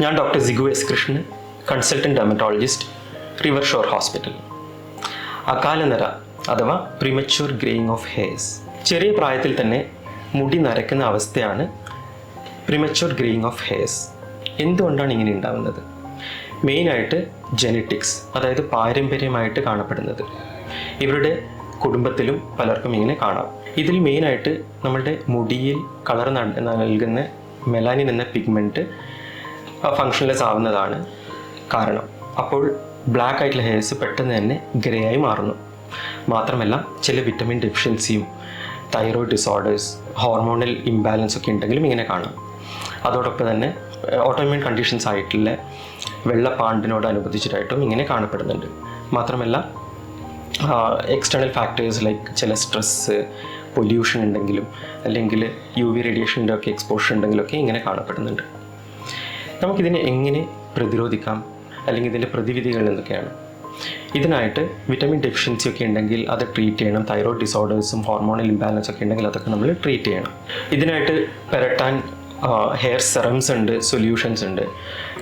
ഞാൻ doctor Sigu S Krishnan consultant dermatologist river shore hospital. അകാലനര അഥവാ premature greying of hairs ചെറിയ പ്രായത്തിൽ തന്നെ മുടി നരക്കുന്ന അവസ്ഥയാണ് പ്രിമച്യൂർ ഗ്രേയിങ് ഓഫ് ഹെയർസ് എന്തുകൊണ്ടാണ് ഇങ്ങനെ ഉണ്ടാകുന്നത് മെയിനായിട്ട് ജെനറ്റിക്സ് അതായത് പാരമ്പര്യമായിട്ട് കാണപ്പെടുന്നത്. ഇവരുടെ കുടുംബത്തിലും പലർക്കും ഇങ്ങനെ കാണാം. ഇതിൽ മെയിനായിട്ട് നമ്മളുടെ മുടിയിൽ കളർ നൽകുന്ന മെലാനിൻ എന്ന പിഗ്മെന്റ് ഫങ്ഷൻലെസ് ആവുന്നതാണ് കാരണം. അപ്പോൾ ബ്ലാക്ക് ആയിട്ടുള്ള ഹെയർസ് പെട്ടെന്ന് തന്നെ ഗ്രേ ആയി മാറുന്നു. മാത്രമല്ല ചില വിറ്റമിൻ ഡെഫിഷ്യൻസിയും തൈറോയ്ഡ് ഡിസോർഡേഴ്സ് ഹോർമോണൽ ഇംബാലൻസ് ഒക്കെ ഉണ്ടെങ്കിലും ഇങ്ങനെ കാണാം. അതോടൊപ്പം തന്നെ ഓട്ടോമ്യൂൺ കണ്ടീഷൻസ് ആയിട്ടുള്ള വെള്ളപ്പാണ്ടിനോടനുബന്ധിച്ചിട്ടായിട്ടും ഇങ്ങനെ കാണപ്പെടുന്നുണ്ട്. മാത്രമല്ല എക്സ്റ്റേണൽ ഫാക്ടേഴ്സ് ലൈക്ക് ചില സ്ട്രെസ്സ് പൊല്യൂഷൻ ഉണ്ടെങ്കിലും അല്ലെങ്കിൽ യു വി റേഡിയേഷന്റെ ഒക്കെ എക്സ്പോഷർ ഉണ്ടെങ്കിലൊക്കെ ഇങ്ങനെ കാണപ്പെടുന്നുണ്ട്. നമുക്കിതിനെ എങ്ങനെ പ്രതിരോധിക്കാം? അല്ലെങ്കിൽ ഇതിന്റെ പ്രതിവിധികൾ എന്തൊക്കെയാണ്? ഇതിനായിട്ട് വിറ്റമിൻ ഡെഫിഷ്യൻസി ഒക്കെ ഉണ്ടെങ്കിൽ അത് ട്രീറ്റ് ചെയ്യണം. തൈറോയ്ഡ് ഡിസോർഡേഴ്സും ഹോർമോണൽ ഇംബാലൻസ് ഒക്കെ ഉണ്ടെങ്കിൽ അതൊക്കെ നമ്മൾ ട്രീറ്റ് ചെയ്യണം. ഇതിനായിട്ട് പെരട്ടാൻ ഹെയർ സെറംസ് ഉണ്ട് സൊല്യൂഷൻസ് ഉണ്ട്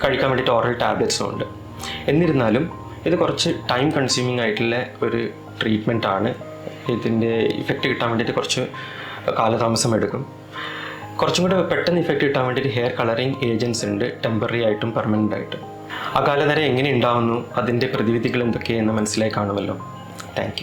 കഴിക്കാൻ വേണ്ടിയിട്ട് ഓറൽ ടാബ്ലറ്റ്സും ഉണ്ട്. എന്നിരുന്നാലും ഇത് കുറച്ച് ടൈം കൺസ്യൂമിംഗ് ആയിട്ടുള്ള ഒരു ട്രീറ്റ്മെന്റാണ് ഇതിന്റെ ഇഫക്റ്റ് കിട്ടാൻ വേണ്ടിയിട്ട് കുറച്ച് കാലതാമസം എടുക്കും. കുറച്ചും കൂടെ പെട്ടെന്ന് ഇഫക്റ്റ് കിട്ടാൻ വേണ്ടിയിട്ട് ഹെയർ കളറിങ് ഏജൻസ് ഉണ്ട്. ടെമ്പററി ആയിട്ടും പെർമനന്റ് ആയിട്ടും. അകാലനര എങ്ങനെ ഉണ്ടാവുന്നു? അതിന്റെ പ്രതിവിധികൾ എന്തൊക്കെയെന്ന് മനസ്സിലായി കാണുമല്ലോ. താങ്ക്